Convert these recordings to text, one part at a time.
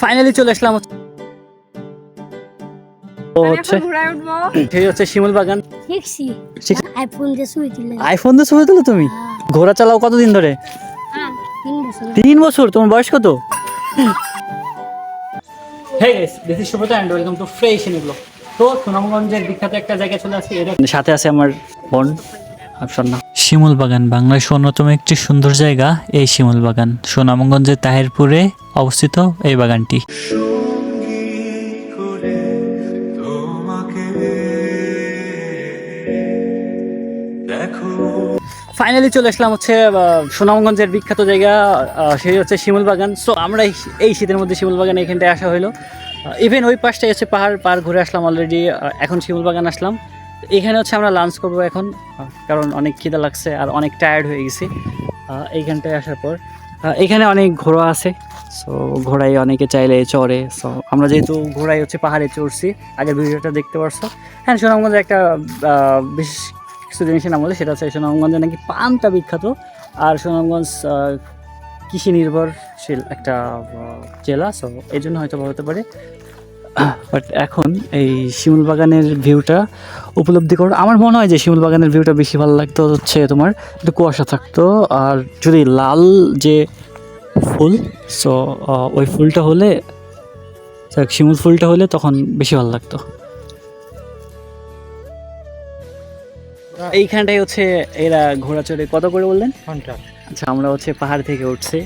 Finally চলে আসলাম হচ্ছে- সেই হচ্ছে শিমুল বাগান। আইফোন দিয়ে ছবি তুলো তুমি? ঘোড়া চালাও কতদিন ধরে? হ্যাঁ তিন বছর। তোমার বয়স কত? In তো সুনামগঞ্জের বিখ্যাত একটা জায়গায় চলে আসি সাথে আছে আমার বোন শিমুল বাগান বাংলাদেশ অন্যতম একটি সুন্দর জায়গা, এই শিমুল বাগান। সুনামগঞ্জের তাহিরপুরে অবস্থিত এই বাগানটি। ফাইনালি চলে আসলাম হচ্ছে সুনামগঞ্জের বিখ্যাত জায়গা সেই হচ্ছে শিমুল বাগান। সো আমরা এই- শীতের মধ্যে শিমুল বাগান এখানটায় আসা হলো। ইভেন ওই পাশটাই হচ্ছে পাহাড় পাহাড় ঘুরে আসলাম অলরেডি এখন শিমুল বাগান আসলাম। এখানে হচ্ছে আমরা লাঞ্চ করব এখন কারণ অনেক খিদা লাগছে আর অনেক টায়ার্ড হয়ে গেছি। এইখানটায় আসার পর এখানে অনেক ঘোড়া আছে সো ঘোড়ায় অনেকে চাইলে চড়ে সো আমরা যেহেতু ঘোড়ায় হচ্ছে পাহাড়ে চড়ছি, আগের ভিডিওটা দেখতে পারছ। হ্যাঁ সুনামগঞ্জের একটা বিশেষ কিছু জিনিসের নাম বলে সেটা হচ্ছে সুনামগঞ্জে নাকি পানটা বিখ্যাত, আর সুনামগঞ্জ কৃষি নির্ভরশীল একটা জেলা সো এই জন্য হয়তো বা হতে পারে। বাট এখন এই শিমুল বাগানের ভিউটা উপলব্ধি করো। আমার মনে হয় যে শিমুল বাগানের ভিউটা বেশি ভালো লাগতো হচ্ছে তোমার একটু কুয়াশা থাকতো আর যদি লাল যে ফুল সো ওই ফুলটা হলে শিমুল ফুলটা হলে তখন বেশি ভালো লাগতো। এইখানটাই হচ্ছে এরা ঘোড়া চড়ে কত করে বললেন? আচ্ছা আমরা হচ্ছে পাহাড় থেকে উঠছি।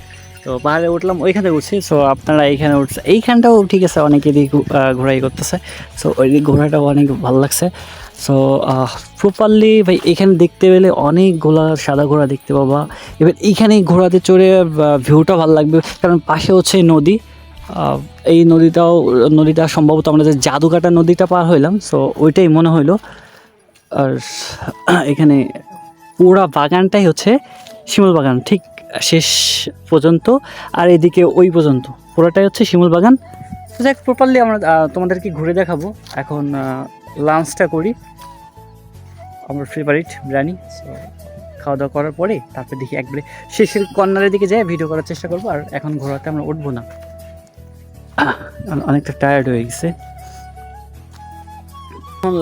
তো পাহাড়ে উঠলাম, ওইখানে উঠছি। সো আপনারা এইখানে উঠছে এইখানটাও ঠিক আছে, অনেকে দিক ঘোরাই করতেছে। সো ওই ঘোরাটাও অনেক ভালো লাগছে। সো প্রপারলি ভাই, এখানে দেখতে পেলে অনেকগুলা সাদা ঘোড়া দেখতে পাবা। এবার এইখানে ঘোড়াতে চড়ে ভিউটা ভালো লাগবে। কারণ পাশে হচ্ছে নদী। এই নদীটাও, নদীটা সম্ভবত আমরা যে জাদুকাটা নদীটা পার হইলাম। সো ওইটাই মনে হইল। আর এখানে পুরা বাগানটাই হচ্ছে শিমুল বাগান, ঠিক শেষ পর্যন্ত আর এদিকে ওই পর্যন্ত। পুরোটাই হচ্ছে শিমুল বাগান। তো যাক প্রপারলি আমরা তোমাদেরকে ঘুরে দেখাবো। এখন লাঞ্চটা করি। আমার ফেভারিট বিরিয়ানি খাওয়া দাওয়া করার পরে তারপর দেখি একবারে শেষের কর্নারের দিকে যাই ভিডিও করার চেষ্টা করব, আর এখন ঘোরাতে আমরা উঠবো না। অনেকটা টায়ার্ড হয়ে গেছে।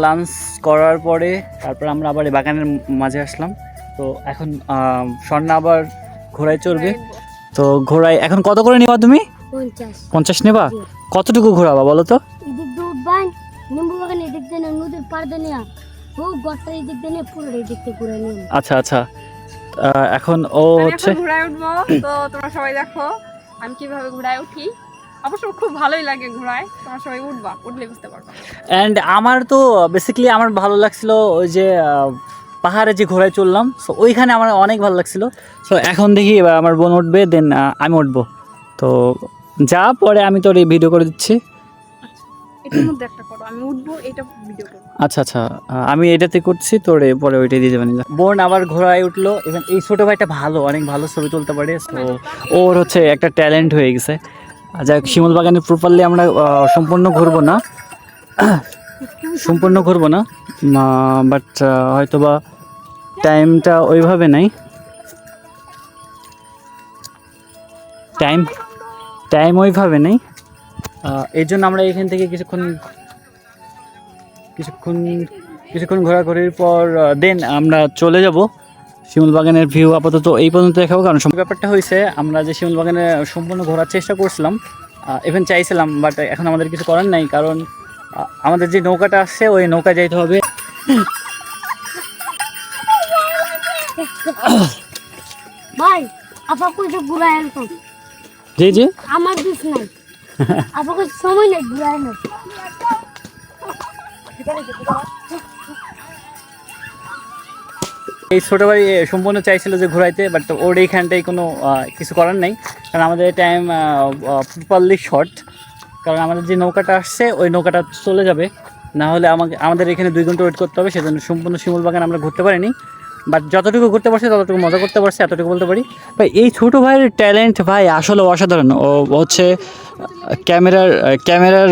লাঞ্চ করার পরে তারপর আমরা আবার বাগানের মাঝে আসলাম। তো এখন স্বর্ণা আবার ঘোড়ায় চড়বে। তো ঘোড়ায় এখন কত করে নিবা তুমি? পঞ্চাশ। নেবা? কতটুকু ঘোরাবা বলো তো? আচ্ছা আচ্ছা। এখন ও হচ্ছে ঘোড়ায় উঠবো। তো তোমরা সবাই দেখো আমি কীভাবে ঘোড়ায় উঠি। অবশ্য খুব ভালোই লাগে ঘোড়ায়। তোমরা সবাই উঠবা উঠলে বুঝতে পারবা। অ্যান্ড আমার তো বেসিক্যালি আমার ভালো লাগছিল ওই যে পাহাড়ে যে ঘোড়ায় চললাম সো ওইখানে আমার অনেক ভালো লাগছিল। সো এখন দেখি এবার আমার বোন উঠবে দেন আমি উঠবো। তো যা পরে আমি তোর এই ভিডিও করে দিচ্ছি। আচ্ছা আচ্ছা আমি এটাতে করছি তোর পরে ওইটাই দিয়ে দেবেন বোন আবার ঘোড়ায় উঠল এবং এই ছোটো ভাইটা ভালো অনেক ভালো ছবি তুলতে পারে। তো ওর হচ্ছে একটা ট্যালেন্ট হয়ে গেছে। আর যাই হোক, শিমুল বাগানে প্রপারলি আমরা সম্পূর্ণ ঘুরবো না। সম্পূর্ণ ঘুরবো না বাট হয়তো বা টাইমটা ওইভাবে নাই। টাইম টাইম ওইভাবে নেই। এর জন্য আমরা এখান থেকে কিছুক্ষণ কিছুক্ষণ কিছুক্ষণ ঘোরাঘুরির পর দেন আমরা চলে যাব শিমুল বাগানের ভিউ আপাতত এই পর্যন্ত দেখাবো, কারণ সব ব্যাপারটা হয়েছে, আমরা যে শিমুল বাগানে সম্পূর্ণ ঘোরার চেষ্টা করছিলাম ইভেন চাইছিলাম বাট এখন আমাদের কিছু করার নাই, কারণ আমাদের যে নৌকাটা আসছে ওই নৌকা যাইতে হবে। ভাই আপা কইছে ঘুরায় আনতাম জি জি। আমার দিস নাই। আপা কইছে সময় নেই ঘুরায় না এই ছোটো ভাই সম্পূর্ণ চাইছিল যে ঘুরাইতে বাট ওর এইখানটাই কোনো কিছু করার নেই। কারণ আমাদের টাইম প্রপারলি শর্ট কারণ আমাদের যে নৌকাটা আসছে ওই নৌকাটা চলে যাবে। না হলে আমাকে আমাদের এখানে দুই ঘণ্টা ওয়েট করতে হবে সেজন্য সম্পূর্ণ শিমুল বাগান আমরা ঘুরতে পারিনি। বাট যতটুকু ঘুরতে পারছি ততটুকু মজা করতে পারছি এতটুকু বলতে পারি। ভাই এই ছোটো ভাইয়ের ট্যালেন্ট ভাই আসলে অসাধারণ। ও হচ্ছে ক্যামেরার ক্যামেরার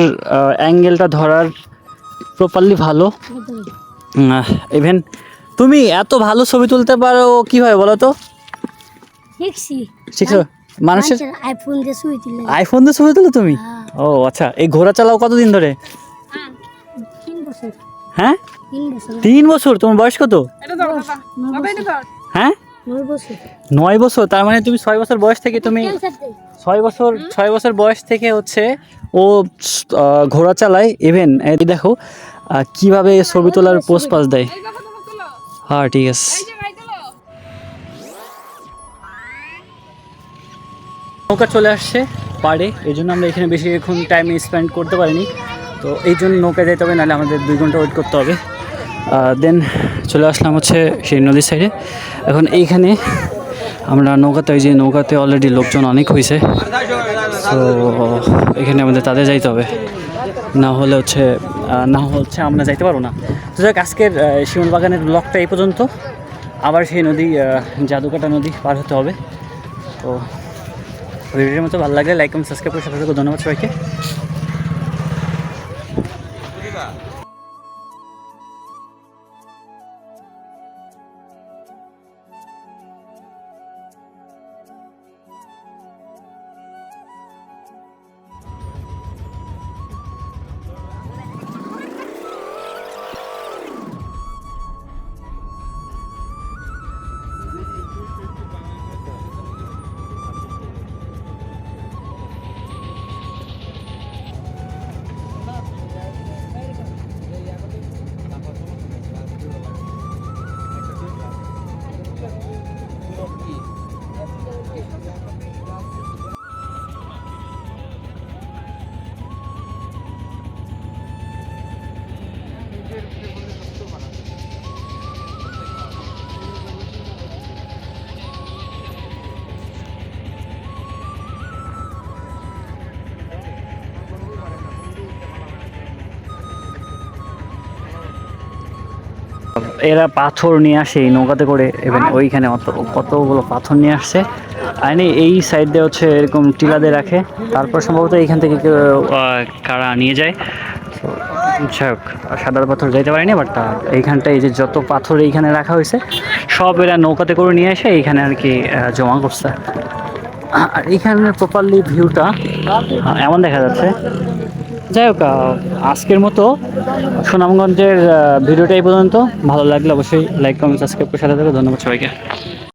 অ্যাঙ্গেলটা ধরার প্রপারলি ভালো। ইভেন তুমি এত ভালো ছবি তুলতে পারো কীভাবে বলো তো? শিখছি। শিখছো? মানুষের আইফোন দিয়ে শুয়ে দিলে আইফোন দিয়ে ছবি তুলো তুমি? হ্যাঁ। ও আচ্ছা এই ঘোড়া চালাও কতদিন ধরে? হ্যাঁ? তিন বছর। তোমার বয়স কত? হ্যাঁ? নয় বছর। তার মানে তুমি ছয় বছর বয়স থেকে তুমি ছয় বছর ছয় বছর বয়স থেকে হচ্ছে ও ঘোড়া চালায়। ইভেন এই দেখো কীভাবে ছবি তোলার পোস্ট পাস দেয়। হ্যাঁ ঠিক আছে। নৌকা চলে আসছে পাড়ে। এই জন্য আমরা এখানে বেশি এখন টাইম স্পেন্ড করতে পারিনি। তো এই জন্য নৌকা যেতে হবে নাহলে আমাদের দুই ঘণ্টা ওয়েট করতে হবে। দেন চলে আসলাম হচ্ছে সেই নদীর সাইডে এখন এইখানে আমরা নৌকাতে ওই যে নৌকাতে অলরেডি লোকজন অনেক হয়েছে তো এখানে আমাদের তাদের যাইতে হবে। না হলে হচ্ছে না হচ্ছে আমরা যাইতে পারব না। তো যাক আজকের আহ, বাগানের ব্লকটা এই পর্যন্ত। আবার সেই নদী জাদুকাটা নদী পার হতে হবে। তো ভিডিওর মতো ভালো লাগলে লাইক এবং সাবস্ক্রাইব করে সাথে ধন্যবাদ সবাইকে। এরা পাথর নিয়ে আসে এই নৌকাতে করে এবং ওইখানে অত, কতগুলো পাথর নিয়ে আসছে আইনি এই সাইড দিয়ে হচ্ছে এরকম টিলাতে রাখে, তারপর সম্ভবত এইখান থেকে কারা নিয়ে যায়। যাই হোক সাদা পাথর যাইতে পারিনি বাট এইখানটায় এই যে যত পাথর এইখানে রাখা হয়েছে, সব এরা নৌকাতে করে নিয়ে এসে এইখানে আর কি জমা করছে। আর এইখানের প্রপারলি ভিউটা এমন দেখা যাচ্ছে যাই হোক আজকের মতো সুনামগঞ্জের ভিডিওটাই পর্যন্ত। ভালো লাগলে অবশ্যই লাইক কমেন্ট সাবস্ক্রাইব করে সাথে থাকবে ধন্যবাদ সবাইকে।